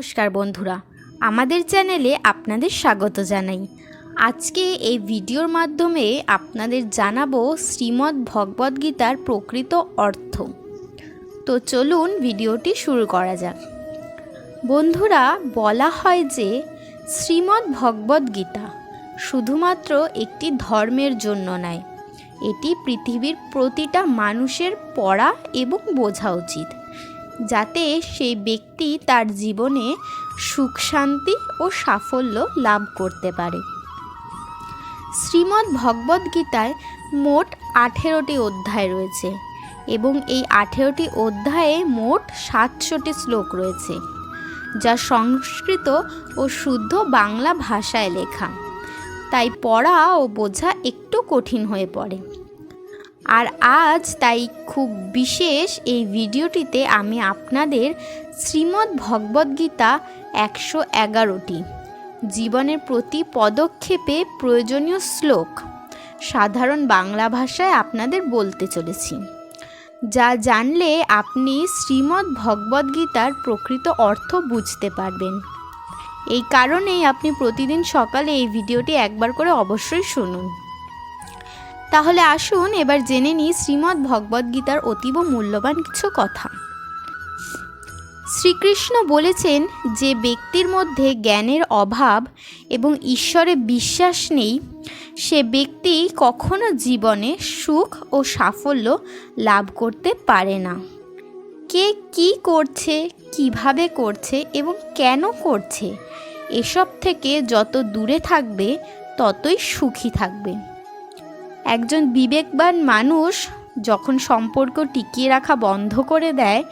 নমস্কার বন্ধুরা, আমাদের চ্যানেলে আপনাদের স্বাগত জানাই। আজকে এই ভিডিওর মাধ্যমে আপনাদের জানাব শ্রীমদ্ ভগবদ্গীতার প্রকৃত অর্থ। তো চলুন ভিডিওটি শুরু করা যাক। বন্ধুরা, বলা হয় যে শ্রীমদ্ ভগবদ্গীতা শুধুমাত্র একটি ধর্মের জন্য নয়, এটি পৃথিবীর প্রতিটা মানুষের পড়া এবং বোঝা উচিত। যাতে সেই ব্যক্তি তার জীবনে সুখ, শান্তি ও সাফল্য লাভ করতে পারে। শ্রীমদ্ ভগবদ্গীতায় মোট আঠেরোটি অধ্যায় রয়েছে এবং এই আঠেরোটি অধ্যায়ে মোট সাতশোটি শ্লোক রয়েছে, যা সংস্কৃত ও শুদ্ধ বাংলা ভাষায় লেখা। তাই পড়া ও বোঝা একটু কঠিন হয়ে পড়ে। আর আজ তাই খুব বিশেষ এই ভিডিওটিতে আমি আপনাদের শ্রীমদ্ ভগবদ্গীতা একশো এগারোটি, জীবনের প্রতি পদক্ষেপে প্রয়োজনীয় শ্লোক, সাধারণ বাংলা ভাষায় আপনাদের বলতে চলেছি, যা জানলে আপনি শ্রীমদ্ ভগবদ্গীতার প্রকৃত অর্থ বুঝতে পারবেন। এই কারণেই আপনি প্রতিদিন সকালে এই ভিডিওটি একবার করে অবশ্যই শুনুন। তাহলে আসুন এবার জেনে নিই শ্রীমদ্ ভগবদ্গীতার অতীব মূল্যবান কিছু কথা। শ্রীকৃষ্ণ বলেছেন যে ব্যক্তির মধ্যে জ্ঞানের অভাব এবং ঈশ্বরে বিশ্বাস নেই, সে ব্যক্তি কখনো জীবনে সুখ ও সাফল্য লাভ করতে পারে না। কে কি করছে, কীভাবে করছে এবং কেন করছে, এসব থেকে যত দূরে থাকবে, ততই সুখী থাকবে। একজন বিবেকবান মানুষ যখন সম্পর্ক টিকিয়ে রাখা বন্ধ করে দেয়,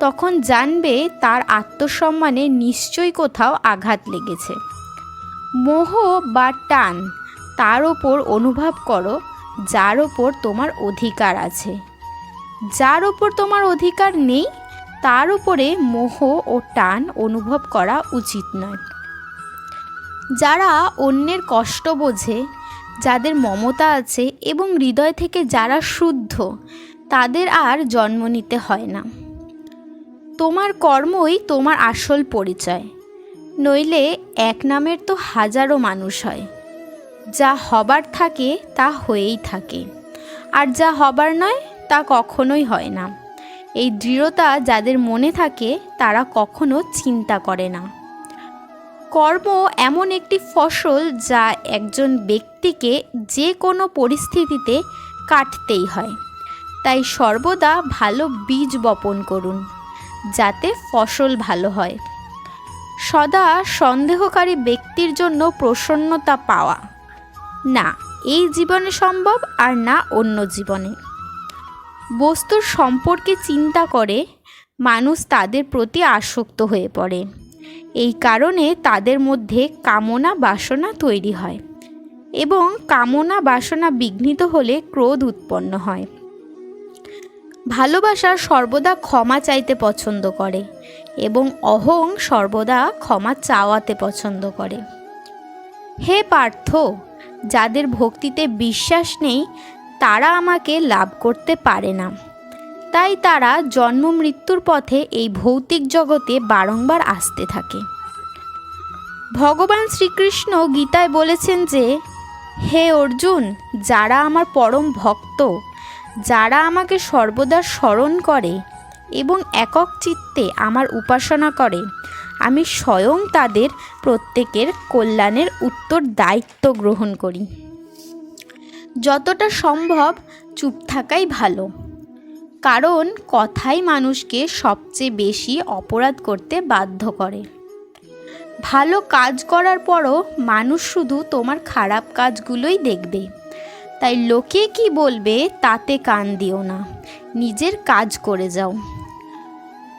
তখন জানবে তার আত্মসম্মানে নিশ্চয়ই কোথাও আঘাত লেগেছে। মোহ বা টান, তার ওপর অনুভব করো, যার ওপর তোমার অধিকার আছে। যার ওপর তোমার অধিকার নেই, তার উপরে মোহ ও টান অনুভব করা উচিত নয়। যারা অন্যের কষ্ট বোঝে যাদের মমতা আছে এবং হৃদয় থেকে যারা শুদ্ধ, তাদের আর জন্ম নিতে হয় না। তোমার কর্মই তোমার আসল পরিচয়। নইলে এক নামের তো হাজারো মানুষ হয়। যা হবার থাকে, তা হয়েই থাকে। আর যা হবার নয়, তা কখনোই হয় না। এই দৃঢ়তা যাদের মনে থাকে, তারা কখনো চিন্তা করে না। কর্ম এমন একটি ফসল যা একজন ব্যক্তিকে যে কোনো পরিস্থিতিতে কাটতেই হয়। তাই সর্বদা ভালো বীজ বপন করুন, যাতে ফসল ভালো হয়। সদা সন্দেহকারী ব্যক্তির জন্য প্রসন্নতা পাওয়া। না, এই জীবনে সম্ভব আর না অন্য জীবনে। বস্তুর সম্পর্কে চিন্তা করে মানুষ তাদের প্রতি আসক্ত হয়ে পড়ে। এই কারণে তাদের মধ্যে কামনা বাসনা তৈরি হয় এবং কামনা বাসনা বিঘ্নিত হলে ক্রোধ উৎপন্ন হয়। ভালোবাসা সর্বদা ক্ষমা চাইতে পছন্দ করে এবং অহং সর্বদা ক্ষমা চাওয়াতে পছন্দ করে। হে পার্থ, যাদের ভক্তিতে বিশ্বাস নেই, তারা আমাকে লাভ করতে পারে না। তাই তারা জন্ম মৃত্যুর পথে এই ভৌতিক জগতে বারংবার আসতে থাকে। ভগবান শ্রীকৃষ্ণ গীতায় বলেছেন যে, হে অর্জুন, যারা আমার পরম ভক্ত, যারা আমাকে সর্বদা স্মরণ করে এবং একক চিত্তে আমার উপাসনা করে, আমি স্বয়ং তাদের প্রত্যেকের কল্যাণের উত্তর দায়িত্ব গ্রহণ করি। যতটা সম্ভব চুপ থাকাই ভালো। কারণ কথাই মানুষকে সবচেয়ে বেশি অপরাধ করতে বাধ্য করে। ভালো কাজ করার পরও মানুষ শুধু তোমার খারাপ কাজগুলোই দেখবে। তাই লোকে কি বলবে তাতে কান দিও না। নিজের কাজ করে যাও।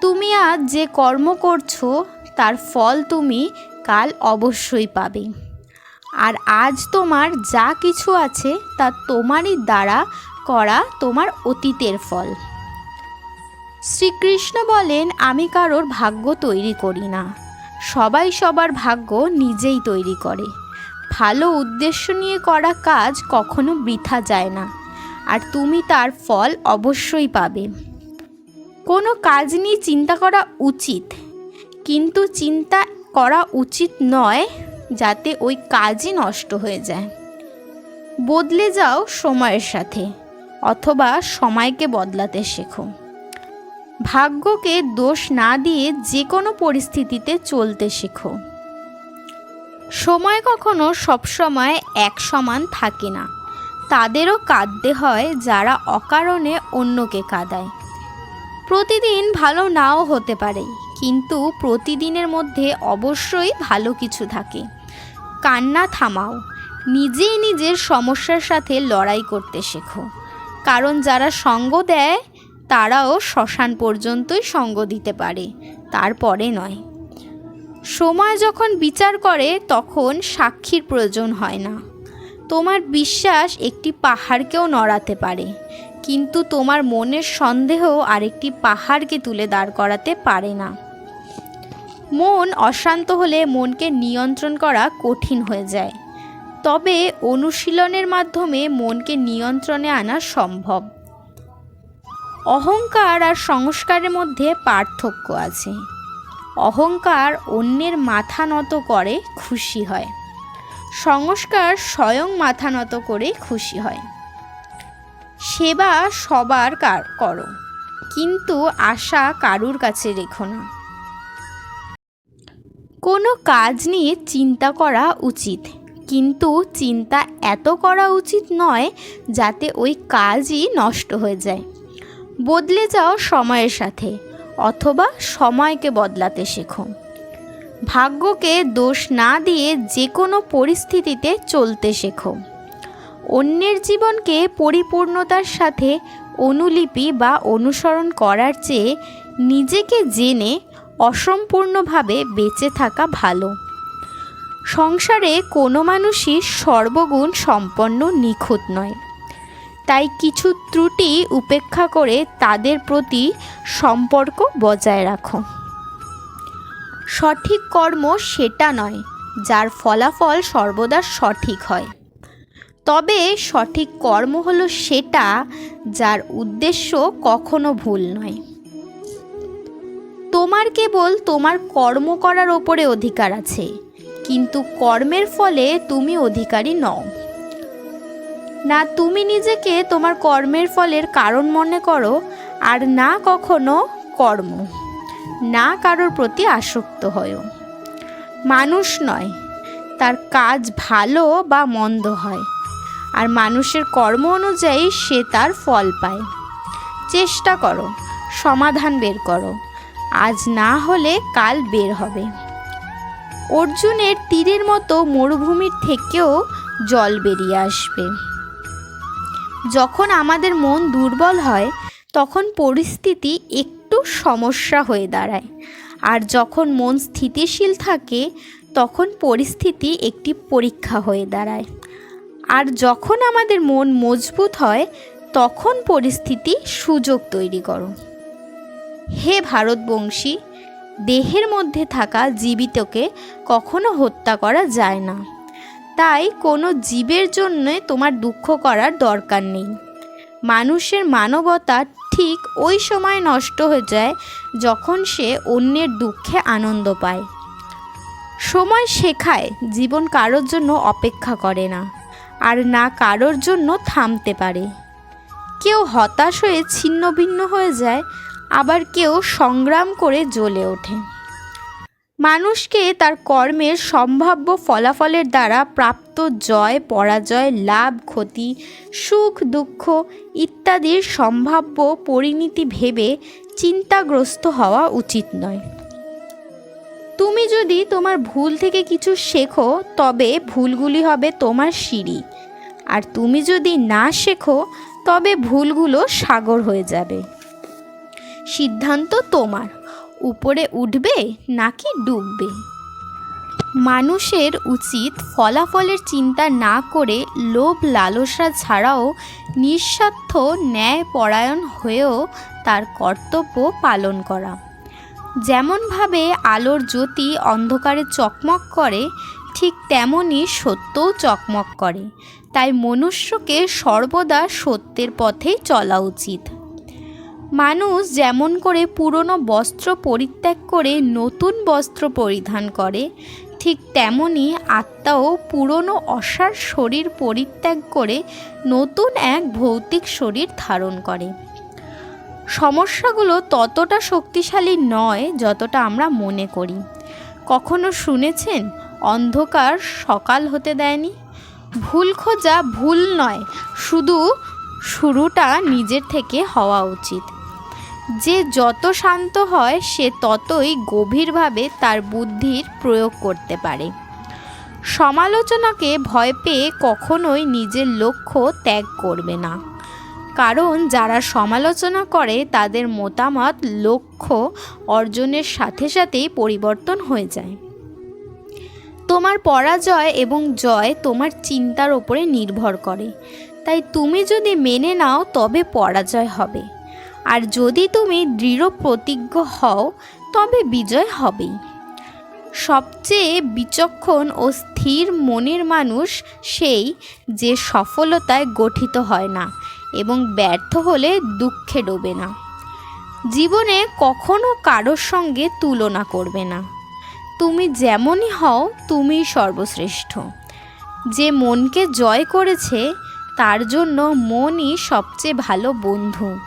তুমি আজ যে কর্ম করছ, তার ফল তুমি কাল অবশ্যই পাবে। আর আজ তোমার যা কিছু আছে, তা তোমারই দ্বারা করা তোমার অতীতের ফল। শ্রীকৃষ্ণ বলেন, আমি কারোর ভাগ্য তৈরি করি না। সবাই সবার ভাগ্য নিজেই তৈরি করে। ভালো উদ্দেশ্য নিয়ে করা কাজ কখনো বৃথা যায় না। আর তুমি তার ফল অবশ্যই পাবে। কোনো কাজ নিয়ে চিন্তা করা উচিত, কিন্তু চিন্তা করা উচিত নয় যাতে ওই কাজই নষ্ট হয়ে যায়। বদলে যাও সময়ের সাথে। অথবা সময়কে বদলাতে শেখো। ভাগ্যকে দোষ না দিয়ে যে কোনো পরিস্থিতিতে চলতে শেখো। সময় কখনো সবসময় এক সমান থাকে না। তাদেরও কাঁদতে হয় যারা অকারণে অন্যকে কাঁদায়। প্রতিদিন ভালো নাও হতে পারে, কিন্তু প্রতিদিনের মধ্যে অবশ্যই ভালো কিছু থাকে। কান্না থামাও, নিজেই নিজের সমস্যার সাথে লড়াই করতে শেখো। কারণ যারা সঙ্গ দেয়, তারাও শ্মশান পর্যন্তই সঙ্গ দিতে পারে তারপরে নয়। সময় যখন বিচার করে, তখন সাক্ষীর প্রয়োজন হয় না। তোমার বিশ্বাস একটি পাহাড়কেও নড়াতে পারে, কিন্তু তোমার মনের সন্দেহ আরেকটি পাহাড়কে তুলে দাঁড় করাতে পারে না। মন অশান্ত হলে মনকে নিয়ন্ত্রণ করা কঠিন হয়ে যায়। তবে অনুশীলনের মাধ্যমে মনকে নিয়ন্ত্রণে আনা সম্ভব। অহংকার আর সংস্কারের মধ্যে পার্থক্য আছে। অহংকার অন্যের মাথা নত করে খুশি হয়। সংস্কার স্বয়ং মাথা নত করে খুশি হয়। সেবা সবার কার, করো, কিন্তু আশা কারুর কাছে রেখো না। কোনো কাজ নিয়ে চিন্তা করা উচিত। কিন্তু চিন্তা এত করা উচিত নয় যাতে ওই কাজই নষ্ট হয়ে যায়। বদলে যাও সময়ের সাথে, অথবা সময়কে বদলাতে শেখো। ভাগ্যকে দোষ না দিয়ে যে কোনো পরিস্থিতিতে চলতে শেখো। অন্যের জীবনকে পরিপূর্ণতার সাথে অনুলিপি বা অনুসরণ করার চেয়ে নিজেকে জেনে অসম্পূর্ণভাবে বেঁচে থাকা ভালো। সংসারে কোনো মানুষই সর্বগুণ সম্পন্ন নিখুঁত নয়। তাই কিছু ত্রুটি উপেক্ষা করে তাদের প্রতি সম্পর্ক বজায় রাখো। সঠিক কর্ম সেটা নয়, যার ফলাফল সর্বদা সঠিক হয়। তবে সঠিক কর্ম হলো সেটা যার উদ্দেশ্য কখনো ভুল নয়। তোমার কেবল তোমার কর্ম করার ওপরে অধিকার আছে। কিন্তু কর্মের ফলে তুমি অধিকারী নও। না তুমি নিজেকে তোমার কর্মের ফলের কারণ মনে করো, আর না কখনো কর্ম। না কারোর প্রতি আসক্ত হয়ও মানুষ নয়, তার কাজ ভালো বা মন্দ হয়, আর মানুষের কর্ম অনুযায়ী সে তার ফল পায়। চেষ্টা করো, সমাধান বের করো, আজ না হলে কাল বের হবে। অর্জুনের তীরের মতো মরুভূমির থেকেও জল বেরিয়ে আসবে। যখন আমাদের মন দুর্বল হয়, তখন পরিস্থিতি একটু সমস্যা হয়ে দাঁড়ায়। আর যখন মন স্থিতিশীল থাকে, তখন পরিস্থিতি একটি পরীক্ষা হয়ে দাঁড়ায়। আর যখন আমাদের মন মজবুত হয়, তখন পরিস্থিতি সুযোগ তৈরি করো। হে ভারতবংশী দেহের মধ্যে থাকা জীবিতকে কখনো হত্যা করা যায় না। তাই কোনো জীবের জন্য তোমার দুঃখ করার দরকার নেই। মানুষের মানবতা ঠিক ওই সময় নষ্ট হয়ে যায় যখন সে অন্যের দুঃখে আনন্দ পায়। সময় শেখায় জীবন কারোর জন্য অপেক্ষা করে না, আর না কারোর জন্য থামতে পারে। কেউ হতাশ হয়ে ছিন্ন ভিন্ন হয়ে যায় আবার কেউ সংগ্রাম করে জ্বলে ওঠে। মানুষকে তার কর্মের সম্ভাব্য ফলাফলের দ্বারা প্রাপ্ত জয়, পরাজয়, লাভ, ক্ষতি, সুখ, দুঃখ ইত্যাদির সম্ভাব্য পরিণতি ভেবে চিন্তাগ্রস্ত হওয়া উচিত নয়। তুমি যদি তোমার ভুল থেকে কিছু শেখো, তবে ভুলগুলি হবে তোমার সিঁড়ি। আর তুমি যদি না শেখো, তবে ভুলগুলো সাগর হয়ে যাবে। সিদ্ধান্ত তোমার। উপরে উঠবে নাকি ডুববে? মানুষের উচিত ফলাফলের চিন্তা না করে লোভ লালসা ছাড়াও নিঃস্বার্থ ন্যায় পরায়ণ হয়েও তার কর্তব্য পালন করা। যেমনভাবে আলোর জ্যোতি অন্ধকারে চকমক করে, ঠিক তেমনই সত্যও চকমক করে। তাই মনুষ্যকে সর্বদা সত্যের পথেই চলা উচিত। মানুষ যেমন করে পুরনো বস্ত্র পরিত্যাগ করে নতুন বস্ত্র পরিধান করে, ঠিক তেমনি আত্মাও পুরনো অসার শরীর পরিত্যাগ করে নতুন এক ভৌতিক শরীর ধারণ করে। সমস্যাগুলো ততটা শক্তিশালী নয় যতটা আমরা মনে করি। কখনো শুনেছেন, অন্ধকার সকাল হতে দেয়নি? ভুল খোঁজা ভুল নয়, শুধু শুরুটা নিজের থেকে হওয়া উচিত। যে যত শান্ত হয়, সে ততই গভীরভাবে তার বুদ্ধির প্রয়োগ করতে পারে। সমালোচনাকে ভয় পেয়ে কখনোই নিজের লক্ষ্য ত্যাগ করবে না। কারণ যারা সমালোচনা করে, তাদের মতামত, লক্ষ্য অর্জনের সাথে সাথেই পরিবর্তন হয়ে যায়। তোমার পরাজয় এবং জয় তোমার চিন্তার ওপরে নির্ভর করে। তাই তুমি যদি মেনে নাও, তবে পরাজয় হবে। আর যদি তুমি দৃঢ় প্রতিজ্ঞ হও, তবে বিজয় হবেই। সবচেয়ে বিচক্ষণ ও স্থির মনের মানুষ সেই যে সফলতায় গঠিত হয় না এবং ব্যর্থ হলে দুঃখে ডোবে না। জীবনে কখনো কারোর সঙ্গে তুলনা করবে না। তুমি যেমনই হও, তুমিই সর্বশ্রেষ্ঠ। যে মনকে জয় করেছে, তার জন্য মনই সবচেয়ে ভালো বন্ধু।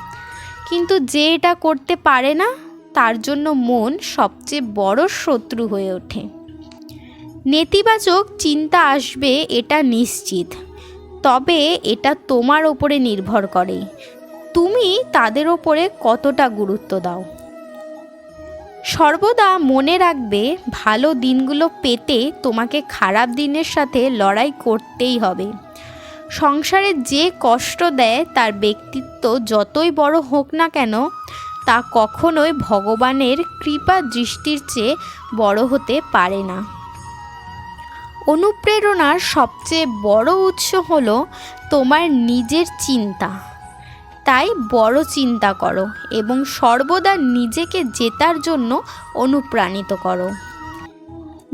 কিন্তু যে এটা করতে পারে না, তার জন্য মন সবচেয়ে বড় শত্রু হয়ে ওঠে। নেতিবাচক চিন্তা আসবে, এটা নিশ্চিত। তবে এটা তোমার ওপরে নির্ভর করে। তুমি তাদের ওপরে কতটা গুরুত্ব দাও। সর্বদা মনে রাখবে, ভালো দিনগুলো পেতে তোমাকে খারাপ দিনের সাথে লড়াই করতেই হবে। সংসারে যে কষ্ট দেয়, তার ব্যক্তিত্ব যতই বড় হোক না কেন, তা কখনোই ভগবানের কৃপা দৃষ্টির চেয়ে বড় হতে পারে না। অনুপ্রেরণার সবচেয়ে বড় উৎস হল তোমার নিজের চিন্তা। তাই বড় চিন্তা করো এবং সর্বদা নিজেকে জেতার জন্য অনুপ্রাণিত করো।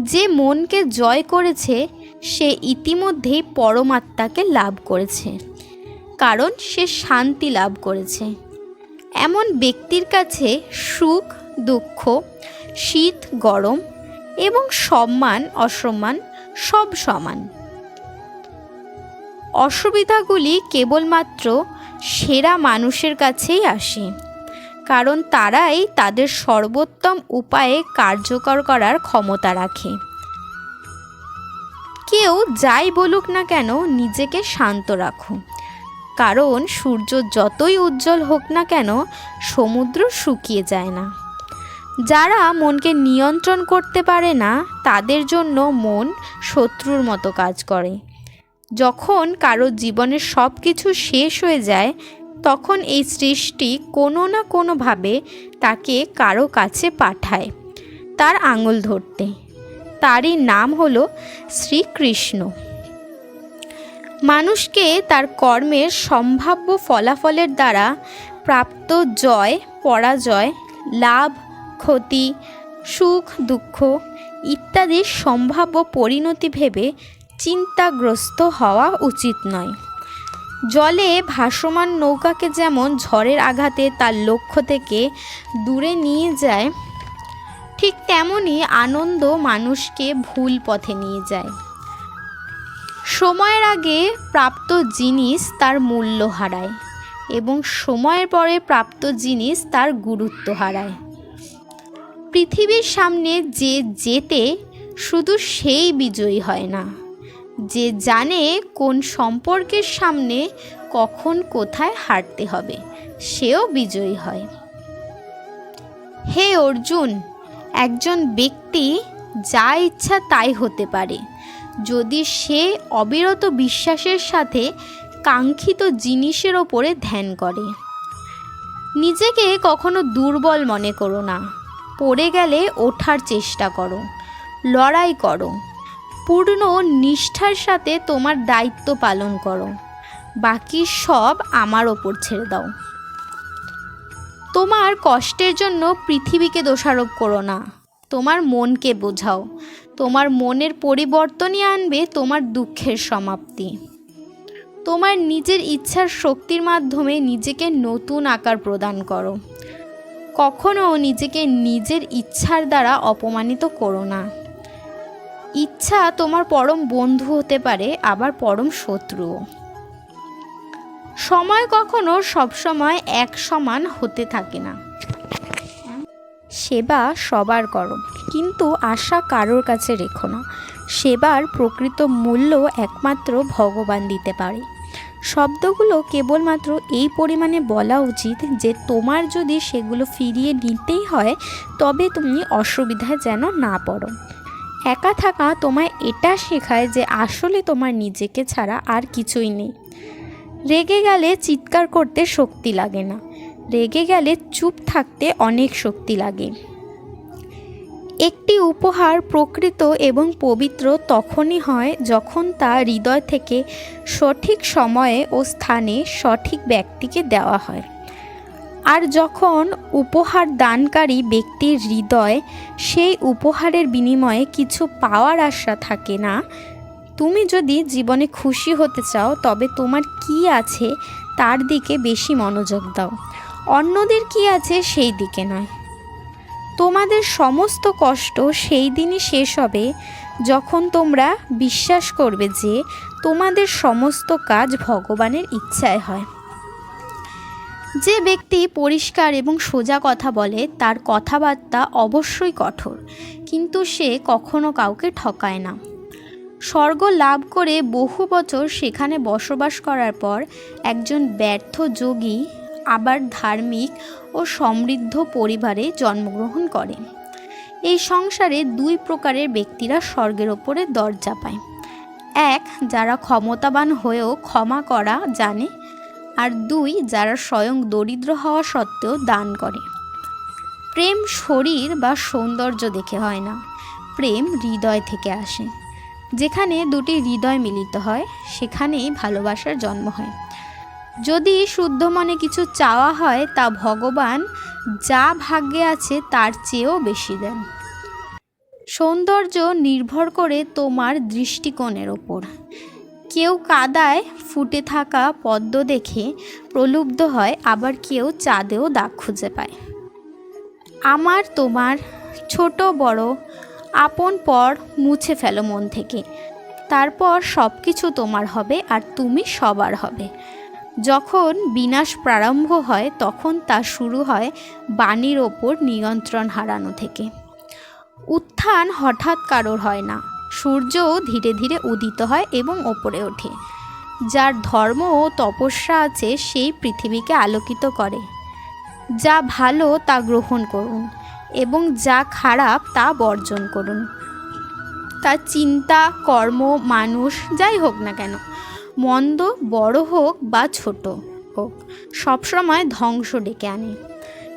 যে মনকে জয় করেছে সে ইতিমধ্যেই পরমাত্মাকে লাভ করেছে, কারণ সে শান্তি লাভ করেছে। এমন ব্যক্তির কাছে সুখ, দুঃখ, শীত, গরম এবং সম্মান, অসম্মান সব সমান। অসুবিধাগুলি কেবলমাত্র সেরা মানুষের কাছেই আসে, কারণ তারাই তাদের সর্বোত্তম উপায়ে কার্যকর করার ক্ষমতা রাখে। কেউ যাই বলুক না কেন নিজেকে শান্ত রাখো। কারণ সূর্য যতই উজ্জ্বল হোক না কেন সমুদ্র শুকিয়ে যায় না। যারা মনকে নিয়ন্ত্রণ করতে পারে না, তাদের জন্য মন শত্রুর মতো কাজ করে। যখন কারও জীবনের সব কিছু শেষ হয়ে যায়, তখন এই সৃষ্টি কোনো না কোনোভাবে তাকে কারও কাছে পাঠায়, তার আঙুল ধরতে। তারই নাম হলো শ্রীকৃষ্ণ। মানুষকে তার কর্মের সম্ভাব্য ফলাফলের দ্বারা প্রাপ্ত জয়, পরাজয়, লাভ, ক্ষতি, সুখ, দুঃখ ইত্যাদি সম্ভাব্য পরিণতি ভেবে চিন্তাগ্রস্ত হওয়া উচিত নয়। জলে ভাসমান নৌকাকে যেমন ঝড়ের আঘাতে তার লক্ষ্য থেকে দূরে নিয়ে যায় ঠিক তেমনই আনন্দ মানুষকে ভুল পথে নিয়ে যায়। সময়ের আগে প্রাপ্ত জিনিস তার মূল্য হারায় এবং সময়ের পরে প্রাপ্ত জিনিস তার গুরুত্ব হারায়। পৃথিবীর সামনে যে যেতে শুধু সেই বিজয়ী হয় না, যে জানে কোন সম্পর্কের সামনে কখন কোথায় হাঁটতে হবে, সেও বিজয়ী হয়। হে অর্জুন একজন ব্যক্তি যা ইচ্ছা তাই হতে পারে। যদি সে অবিরত বিশ্বাসের সাথে কাঙ্ক্ষিত জিনিসের ওপরে ধ্যান করে। নিজেকে কখনো দুর্বল মনে করো না। পড়ে গেলে ওঠার চেষ্টা করো। লড়াই করো। পূর্ণ নিষ্ঠার সাথে তোমার দায়িত্ব পালন করো। বাকি সব আমার ওপর ছেড়ে দাও। তোমার কষ্টের জন্য পৃথিবীকে দোষারোপ করো না। তোমার মনকে বোঝাও। তোমার মনের পরিবর্তনই আনবে তোমার দুঃখের সমাপ্তি। তোমার নিজের ইচ্ছার শক্তির মাধ্যমে নিজেকে নতুন আকার প্রদান করো। কখনো নিজেকে নিজের ইচ্ছার দ্বারা অপমানিত করো না। ইচ্ছা তোমার পরম বন্ধু হতে পারে, আবার পরম শত্রুও। সময় কখনো সবসময় এক সমান হতে থাকে না। সেবা সবার করো কিন্তু আশা কারোর কাছে রেখো না। সেবার প্রকৃত মূল্য একমাত্র ভগবান দিতে পারে। শব্দগুলো কেবলমাত্র এই পরিমাণে বলা উচিত যে, তোমার যদি সেগুলো ফিরিয়ে নিতেই হয়, তবে তুমি অসুবিধায় যেন না পড়ো। একা থাকা তোমায় এটা শেখায় যে, আসলে তোমার নিজেকে ছাড়া আর কিছুই নেই। রেগে গেলে চিৎকার করতে শক্তি লাগে না। রেগে গেলে চুপ থাকতে অনেক শক্তি লাগে। একটি উপহার প্রকৃত এবং পবিত্র তখনই হয় যখন তা হৃদয় থেকে সঠিক সময়ে ও স্থানে সঠিক ব্যক্তিকে দেওয়া হয়। আর যখন উপহার দানকারী ব্যক্তির হৃদয় সেই উপহারের বিনিময়ে কিছু পাওয়ার আশা থাকে না তুমি যদি জীবনে খুশি হতে চাও, তবে তোমার কি আছে তার দিকে বেশি মনোযোগ দাও। অন্যদের কি আছে সেই দিকে নয়। তোমাদের সমস্ত কষ্ট সেই দিনই শেষ হবে যখন তোমরা বিশ্বাস করবে যে তোমাদের সমস্ত কাজ ভগবানের ইচ্ছায় হয়। যে ব্যক্তি পরিষ্কার এবং সোজা কথা বলে, তার কথাবার্তা অবশ্যই কঠোর, কিন্তু সে কখনো কাউকে ঠকায় না। স্বর্গ লাভ করে বহু বছর সেখানে বসবাস করার পর একজন ব্যর্থ যোগী আবার ধার্মিক ও সমৃদ্ধ পরিবারে জন্মগ্রহণ করেন। এই সংসারে দুই প্রকারের ব্যক্তিরা স্বর্গের ওপরে দরজা পায়। এক, যারা ক্ষমতাবান হয়েও ক্ষমা করা জানে, আর দুই, যারা স্বয়ং দরিদ্র হওয়া সত্ত্বেও দান করে। প্রেম শরীর বা সৌন্দর্য দেখে হয় না, প্রেম হৃদয় থেকে আসে। যেখানে দুটি হৃদয় মিলিত হয়, সেখানেই ভালোবাসার জন্ম হয়। যদি শুদ্ধ মনে কিছু চাওয়া হয়, তা ভগবান যা ভাগ্যে আছে, তার চেয়েও বেশি দেন। সৌন্দর্য নির্ভর করে তোমার দৃষ্টিকোণের ওপর। কেউ কাদায় ফুটে থাকা পদ্ম দেখে প্রলুব্ধ হয়, আবার কেউ চাঁদেও দাগ খুঁজে পায়। আমার, তোমার ছোট, বড় আপন পর মুছে ফেলো মন থেকে। তারপর সব কিছু তোমার হবে আর তুমি সবার হবে। যখন বিনাশ প্রারম্ভ হয়, তখন তা শুরু হয় বাণীর ওপর নিয়ন্ত্রণ হারানো থেকে। উত্থান হঠাৎ কারোর হয় না। সূর্যও ধীরে ধীরে উদিত হয় এবং ওপরে ওঠে। যার ধর্ম ও তপস্যা আছে, সেই পৃথিবীকে আলোকিত করে। যা ভালো তা গ্রহণ করুন। এবং যা খারাপ তা বর্জন করুন। তার চিন্তা, কর্ম, মানুষ, যাই হোক না কেন, মন্দ, বড় হোক বা ছোট হোক সবসময় ধ্বংস ডেকে আনে।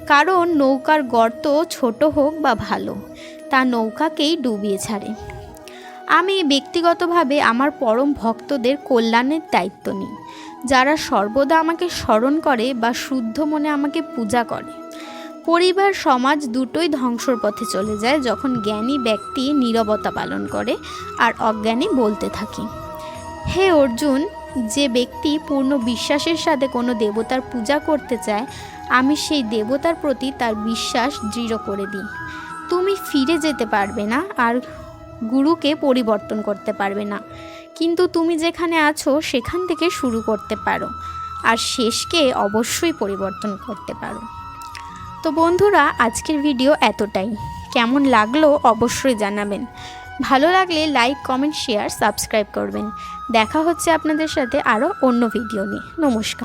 কারণ নৌকার গর্ত ছোট হোক বা ভালো, তা নৌকাকেই ডুবিয়ে ছাড়ে। আমি ব্যক্তিগতভাবে আমার পরম ভক্তদের কল্যাণের দায়িত্ব নিই, যারা সর্বদা আমাকে স্মরণ করে বা শুদ্ধ মনে আমাকে পূজা করে। পরিবার, সমাজ দুটোই ধ্বংসর পথে চলে যায় যখন জ্ঞানী ব্যক্তি নীরবতা পালন করে আর অজ্ঞানী বলতে থাকে। হে অর্জুন, যে ব্যক্তি পূর্ণ বিশ্বাসের সাথে কোনো দেবতার পূজা করতে চায়, আমি সেই দেবতার প্রতি তার বিশ্বাস দৃঢ় করে দিই। তুমি ফিরে যেতে পারবে না আর গুরুকে পরিবর্তন করতে পারবে না। কিন্তু তুমি যেখানে আছো, সেখান থেকে শুরু করতে পারো। আর শেষকে অবশ্যই পরিবর্তন করতে পারো। তো বন্ধুরা, আজকের ভিডিও এতটাই। কেমন লাগল অবশ্যই জানাবেন। ভালো লাগলে লাইক, কমেন্ট, শেয়ার, সাবস্ক্রাইব করবেন। দেখা হচ্ছে আপনাদের সাথে আরও অন্য ভিডিও নিয়ে। নমস্কার।